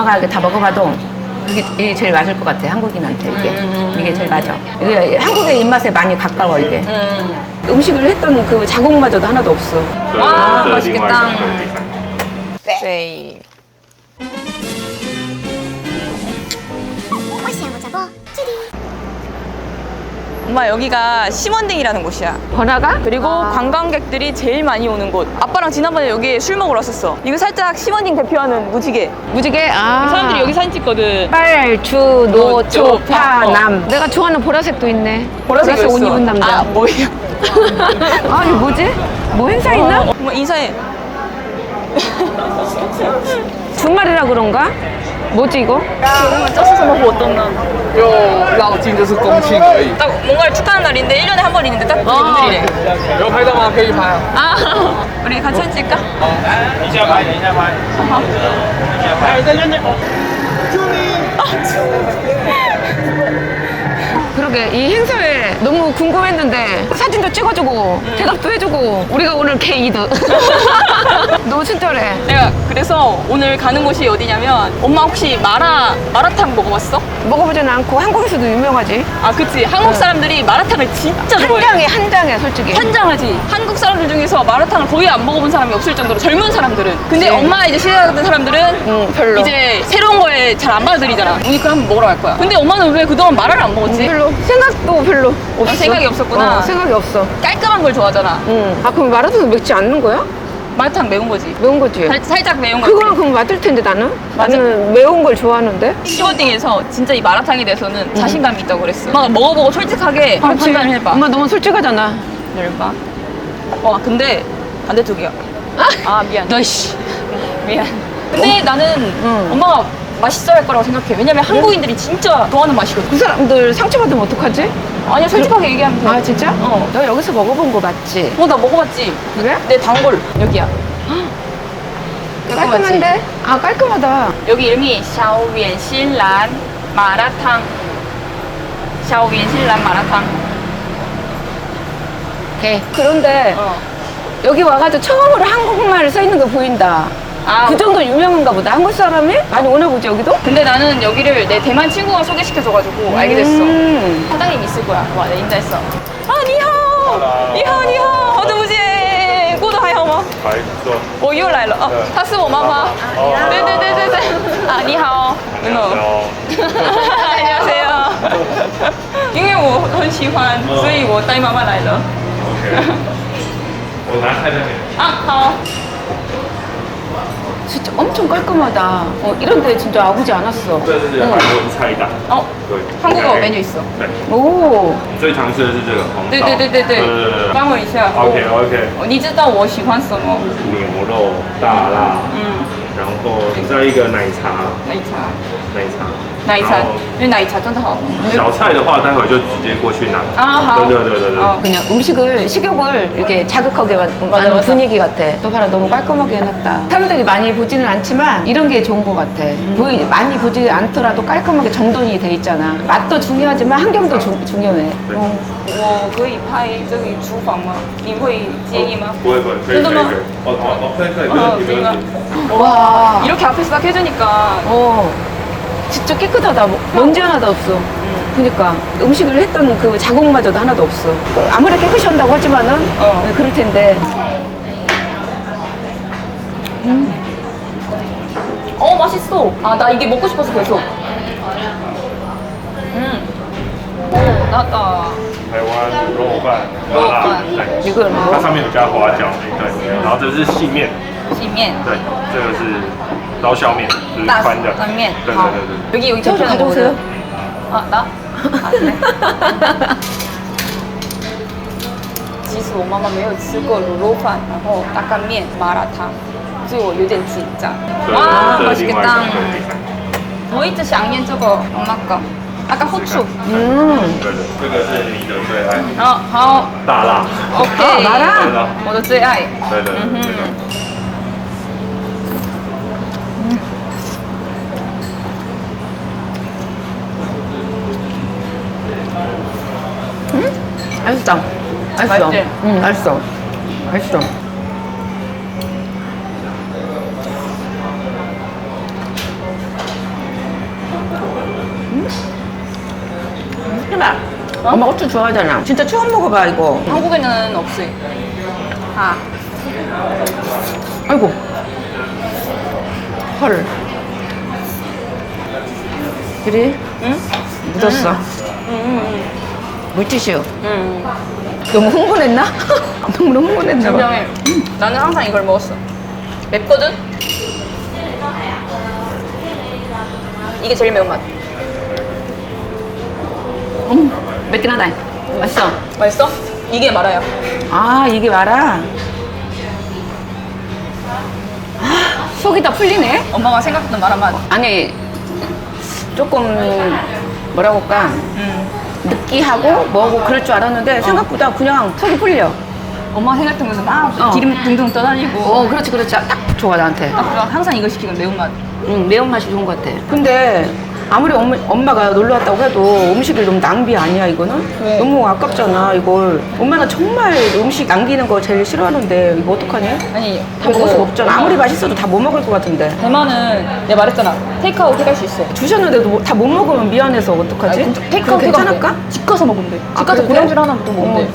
엄마가 이게 다 먹어봐도 이게, 제일 맞을 것 같아요. 한국인한테 이게. 음. 이게 제일 맞아. 이게 한국의 입맛에 많이 가까워 이게. 음. 음식을 했던 그 자국마저도 하나도 없어. 와 맛있겠다. 네. 엄마 여기가 심원딩이라는 곳이야. 번화가? 그리고 관광객들이 제일 많이 오는 곳. 아빠랑 지난번에 여기 술 먹으러 왔었어. 이거 살짝 심원딩 대표하는 무지개. 무지개. 아. 사람들이 여기 사진 찍거든. 빨, 주, 노, 어, 초, 초, 파, 어. 남. 내가 좋아하는 보라색도 있네. 보라색 옷 입은 남자. 아, 뭐야? 아, 이거 뭐지? 뭐 행사 있나? 어, 뭐 인사해. 주말이라 그런가? 뭐지 이거? 그러면 쪄서 먹고 어떤나? 就绕境就是公庆而已。 딱 뭔가를 축하하는 날인데 1년에 한 번 있는데 딱 어. 오늘이래. 有拍到吗？可以拍啊。 아, 우리 같이 사진 찍까? 等一下拍，等一下拍。哎，在这边。救命！ 그러게 이 행사에 너무 궁금했는데 사진도 찍어주고 대답도 해주고 우리가 오늘 K2드 너무 친절해. 내가 그래서 오늘 가는 곳이 어디냐면 엄마 혹시 마라 마라탕 먹어봤어? 먹어보지는 않고 한국에서도 유명하지. 아 그치. 한국 사람들이 마라탕을 진짜 한 좋아해 장에 한 장에 솔직히. 환장하지. 한국 사람들 중에서 마라탕을 거의 안 먹어본 사람이 없을 정도로 젊은 사람들은. 근데 그치. 엄마 이제 시대하던 사람들은 응, 별로. 이제 새로운 거에 잘 안 받아들이잖아. 오니까 한번 먹으러 갈 거야. 근데 엄마는 왜 그동안 마라를 안 먹었지? 별로 생각도 별로 없어. 생각이 없었구나. 어, 생각이 없어. 깔끔한 걸 좋아하잖아. 응. 아 그럼 마라탕 맵지 않는 거야? 마라탕 매운 거지. 매운 거지? 살, 살짝 매운 거 그거랑 그럼 맞을 텐데 나는? 맞아. 나는 매운 걸 좋아하는데? 시원딩에서 진짜 이 마라탕에 대해서는 자신감이 있다고 그랬어. 엄마가 먹어보고 솔직하게 한번 그렇지. 판단을 해봐. 엄마 너무 솔직하잖아. 열봐 와 근데 반대쪽이야. 아. 미안. 너씨. 미안. 근데 나는 응. 엄마가 맛있어야 할 거라고 생각해 왜냐면 한국인들이 진짜 좋아하는 맛이거든 그 사람들 상처받으면 어떡하지? 아니야 솔직하게 얘기하면 돼 아 진짜? 어. 너 여기서 먹어본 거 맞지? 어, 나 먹어봤지 그래? 내 단골 여기야 깔끔한데? 아 깔끔하다 여기 이름이 샤오위엔신란 마라탕 샤오위엔신란 마라탕 오케이 그런데 어. 여기 와가지고 처음으로 한국말 써 있는 거 보인다 아, 그 정도 유명한가 보다 한국 사람이? 많이 오나 보지 여기도? 근데 나는 여기를 내 대만 친구가 소개시켜줘가지고 알게 됐어 음. 사장님 있을 거야 와 내가 인사했어 아 니하오 니하오 니하오 好久不见过得还好吗还不错。我又来了哦，她是我妈妈。对对对对对，啊，你好，然后 안녕하세요。因为我很喜欢，所以我带妈妈来了。 OK，我拿菜单给你。啊，好。 진짜 엄청 깔끔하다 어, 이런데 진짜 아구지 않았어 这是韩国的菜单。哦，对， 한국어 메뉴 있어. 对， 오 你最常吃的是这个红对烧。对对对对对对对，帮我一下。 OK OK，哦你知道我喜欢什么？牛肉大辣，嗯， 然后再一个奶茶，奶茶，奶茶，奶茶然后，因为奶茶真的好喝。小菜的话，待会就直接过去拿。啊好对对对对对。哦 그냥 음식을 식욕을 이렇게 자극하게 만- 맞아, 하는 맞아. 분위기 같아. 또 봐라 너무 깔끔하게 해놨다. 사람들이 많이 보지는 않지만 이런 게 좋은 것 같아. 보이 많이 보지 않더라도 깔끔하게 정돈이 돼 있잖아. 맛도 중요하지만 환경도 주- 중요해. 어. 我可以拍这里厨房吗？你会介意吗？不会不会，可以可以可以真的吗。哦哦哦，可以可以，没 어 问题没问题。 와, 이렇게 앞에서 딱 해주니까 어, 진짜 깨끗하다. 뭐- 먼지 하나도 없어. 그러니까 음식을 했던 그 자국마저도 하나도 없어. 아무리 깨끗이 한다고 하지만은 어. 네, 그럴 텐데. 어 맛있어. 아 나 이게 먹고 싶어서 계속. 음. 오 나왔다. 台湾肉饭，肉麻辣饭，对， 이건 它 뭐? 上面有加花椒，对，然后这是细面， 细面。对，这个是刀削面，就是大宽的，宽面。对对好对对。 여기 여기 저를 접시하나 가져오세요. 먹어요? 아 나? 아 그래. 其实我妈妈没有吃过卤肉饭，然后大干面、麻辣烫，所以我有点紧张。对哇，这是另外一 맛있겠다. 种对比赛。我一直想念这个엄마 거. 아까 후추. 음. 对的，这个是你的最爱， 어, 好大辣， 오케이. 아, 마라? 对的，我的最爱. 对的，嗯哼这个。 맛있다. 맛있어. 맛있지? 응, 맛있어. 맛있어. 음? 어? 엄마 고추 좋아하잖아. 진짜 처음 먹어봐 이거. 한국에는 없어. 아. 아이고. 헐. 그래? 응? 묻었어. 응. 응. 물티슈. 응, 응. 너무 흥분했나? 너무 흥분했나 봐. 분명해. 나는 항상 이걸 먹었어. 맵거든? 이게 제일 매운맛. 음, 맵긴 하다. 맛있어. 맛있어? 이게 말아요. 아, 이게 말아. 아, 속이 다 풀리네? 엄마가 생각했던 마라 맛. 아니, 조금, 뭐라고 할까. 음. 느끼하고 뭐고 그럴 줄 알았는데 생각보다 그냥 속이 풀려. 엄마가 생각했던 것은 막 어. 기름 등등 떠다니고. 어, 그렇지, 그렇지. 딱 좋아, 나한테. 딱 그냥 항상 이거 시키면 매운맛. 응, 매운맛이 좋은 것 같아. 근데 아무리 엄마, 엄마가 놀러 왔다고 해도 음식이 너무 낭비 아니야, 이거는? 왜? 너무 아깝잖아, 이걸. 엄마는 정말 음식 남기는 거 제일 싫어하는데, 이거 어떡하니? 아니, 다 먹을 수가 없잖아. 아무리 맛있어도 다 못 먹을 것 같은데. 대만은 내가 말했잖아. 테이크아웃 해갈 수 있어. 주셨는데도 다 못 먹으면 미안해서 어떡하지? 아니, 테이크아웃 괜찮을까? 해가면 집 가서 먹으면 돼. 집 아, 가서 그래도 고량주 돼? 하나부터 먹으면 어. 돼.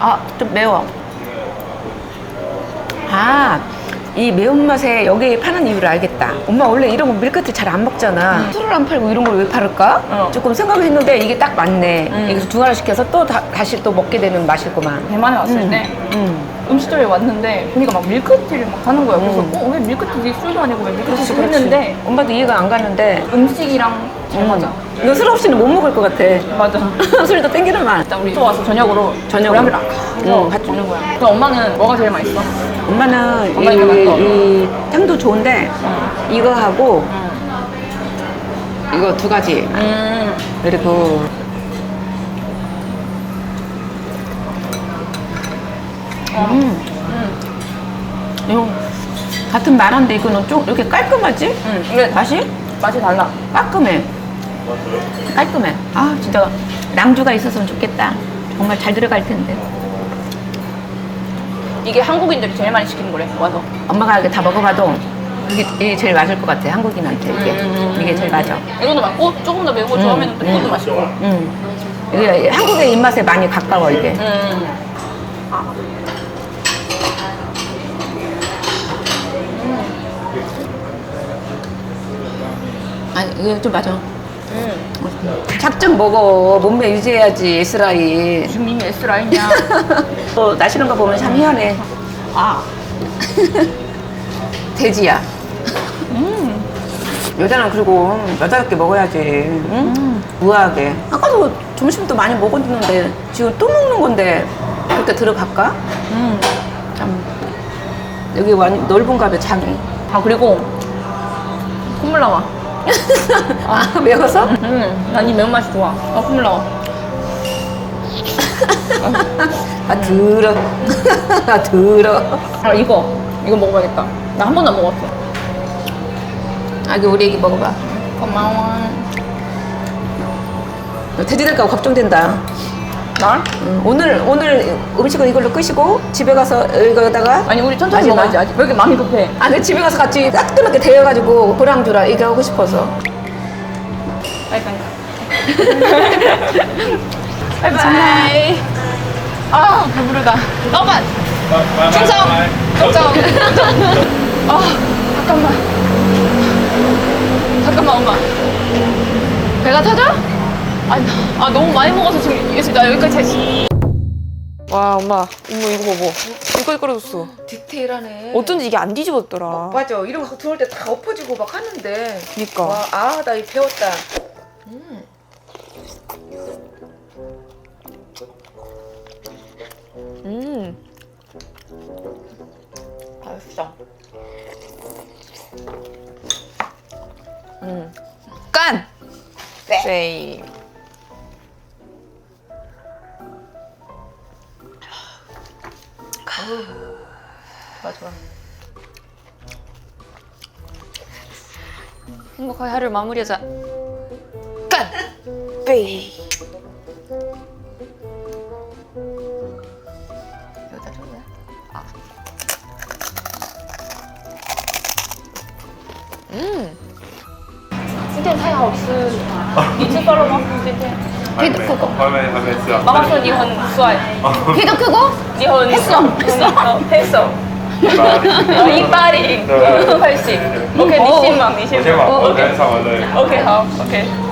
아, 좀 매워. 아, 이 매운맛에 여기 파는 이유를 알겠다. 엄마 원래 이런 거 밀크티 잘 안 먹잖아. 술을 안 팔고 이런 걸 왜 팔을까? 어. 조금 생각을 했는데 이게 딱 맞네. 음. 여기서 두 하나 시켜서 또 다, 시 또 먹게 되는 맛이구만. 대만에 왔을 음. 때 음. 음식점에 왔는데 보니까 막 밀크티를 막 하는 거야. 그래서 음. 어, 왜 밀크티 술도 아니고 왜 그렇지. 했는데 엄마도 이해가 안 가는데. 음식이랑 잘 맞아. 음. 이거 술 없이는 못 먹을 것 같아. 맞아. 술도 땡기는 맛. 일단 우리 또 와서 저녁으로 저녁으로. 고량주를 해서 응, 같이. 먹는 거야. 그럼 엄마는 뭐가 제일 맛있어? 엄마는 엄마 이거 이, 맛있어. 이 향도 좋은데 이거 하고 이거 두 가지 음. 그리고 음. 이거 같은 마라인데 이거는 좀 이렇게 깔끔하지? 음. 이게 맛이 맛이 달라. 깔끔해 깔끔해 아 진짜 랑주가 있었으면 좋겠다 정말 잘 들어갈 텐데 이게 한국인들이 제일 많이 시키는 거래. 와서. 엄마가 이렇게 다 먹어봐도 이게, 이게 제일 맞을 것 같아 한국인한테 이게 음. 이게 제일 맞아 이것도 맞고 조금 더 매운 거 좋아하면 또 음. 이것도 맛있고. 음. 이게 한국의 입맛에 많이 가까워 이게 음. 아니 이게 좀 맞아 음. 작정 먹어 몸매 유지해야지 에스라이 지금 이미 S 라인이야. 또 나시는 거 보면 참 희한해 아. 돼지야 음. 여자는 그리고 여자답게 먹어야지 응? 우아하게 아까도 점심도 많이 먹었는데 지금 또 먹는 건데 그렇게 들어갈까? 음. 참 여기 완 넓은가 봐 장이 아 그리고 콧물 나와. 아 매워서? 음. 난이 매운맛이 좋아. 아 콧물 나와. 아 들어 아 들어 아 이거 이거 먹어봐야겠다. 나 한 번도 안 먹었어. 아 이거 우리 애기 먹어봐 고마워. 너 돼지 될까 걱정된다 날? 응, 오늘 오늘 음식은 이걸로 끄시고 집에 가서 이거다가 아니 우리 천천히. 먹어야지. 아직 왜 이렇게 마음이 급해? 아, 내 집에 가서 같이 따끈하게 데워가지고 고량주라 이게 하고 싶어서 바이바이. 아 배부르다. 너만 충성. 충성. 아 잠깐만. 잠깐만 엄마. 배가 터져? 아니 아 너무 많이 먹어서 지금 이게 나 여기까지 차 있어. 와 엄마 엄마 이거 봐봐. 여기까지 깔아줬어. 디테일하네. 어쩐지 이게 안 뒤집었더라. 맞아. 이런 거 들어올 때 다 엎어지고 막 하는데. 그니까. 아나 이 배웠다. 음. 맛있어. 깐! 쉐이 맞아. 행복하게 하루를 마무리하자. 깐! 빼이 여기다 줄래? 아. 今天太好吃，你吃饭了吗？今天？ 还没，还没，还没吃啊。妈妈说你很帅， 키도 크고 你很했어. 했어. 呃，一八零，呃，快行。OK，你先忙，你先忙。我先忙，我先唱完了。 OK，好，OK。